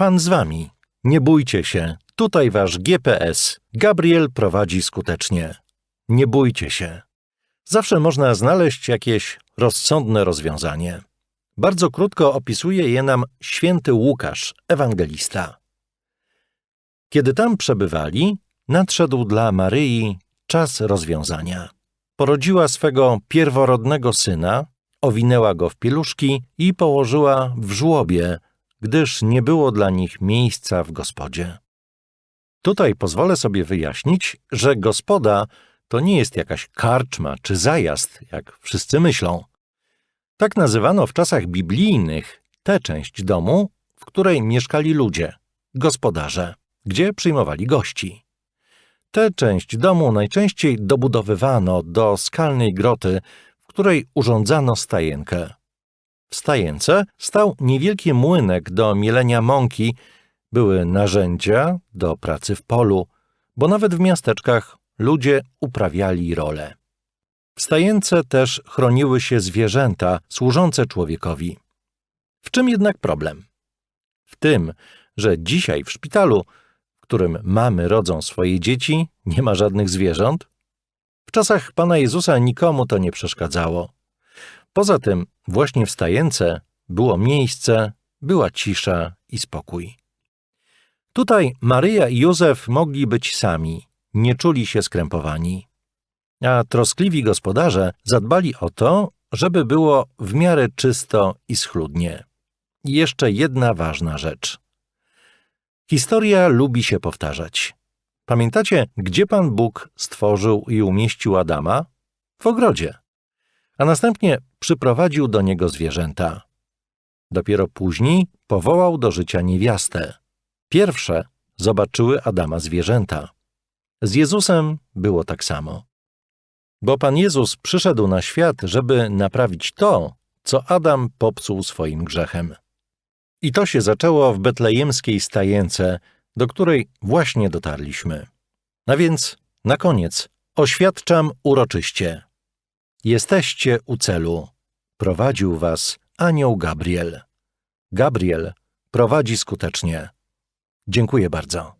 Pan z wami. Nie bójcie się, tutaj wasz GPS. Gabriel prowadzi skutecznie. Nie bójcie się. Zawsze można znaleźć jakieś rozsądne rozwiązanie. Bardzo krótko opisuje je nam święty Łukasz, ewangelista. Kiedy tam przebywali, nadszedł dla Maryi czas rozwiązania. Porodziła swego pierworodnego syna, owinęła go w pieluszki i położyła w żłobie, gdyż nie było dla nich miejsca w gospodzie. Tutaj pozwolę sobie wyjaśnić, że gospoda to nie jest jakaś karczma czy zajazd, jak wszyscy myślą. Tak nazywano w czasach biblijnych tę część domu, w której mieszkali ludzie, gospodarze, gdzie przyjmowali gości. Tę część domu najczęściej dobudowywano do skalnej groty, w której urządzano stajenkę. W stajence stał niewielki młynek do mielenia mąki, były narzędzia do pracy w polu, bo nawet w miasteczkach ludzie uprawiali rolę. W stajence też chroniły się zwierzęta służące człowiekowi. W czym jednak problem? W tym, że dzisiaj w szpitalu, w którym mamy rodzą swoje dzieci, nie ma żadnych zwierząt? W czasach Pana Jezusa nikomu to nie przeszkadzało. Poza tym, właśnie w stajence było miejsce, była cisza i spokój. Tutaj Maryja i Józef mogli być sami, nie czuli się skrępowani. A troskliwi gospodarze zadbali o to, żeby było w miarę czysto i schludnie. I jeszcze jedna ważna rzecz. Historia lubi się powtarzać. Pamiętacie, gdzie Pan Bóg stworzył i umieścił Adama? W ogrodzie. A następnie przyprowadził do niego zwierzęta. Dopiero później powołał do życia niewiastę. Pierwsze zobaczyły Adama zwierzęta. Z Jezusem było tak samo. Bo Pan Jezus przyszedł na świat, żeby naprawić to, co Adam popsuł swoim grzechem. I to się zaczęło w betlejemskiej stajence, do której właśnie dotarliśmy. A więc, na koniec, oświadczam uroczyście. Jesteście u celu. Prowadził was anioł Gabriel. Gabriel prowadzi skutecznie. Dziękuję bardzo.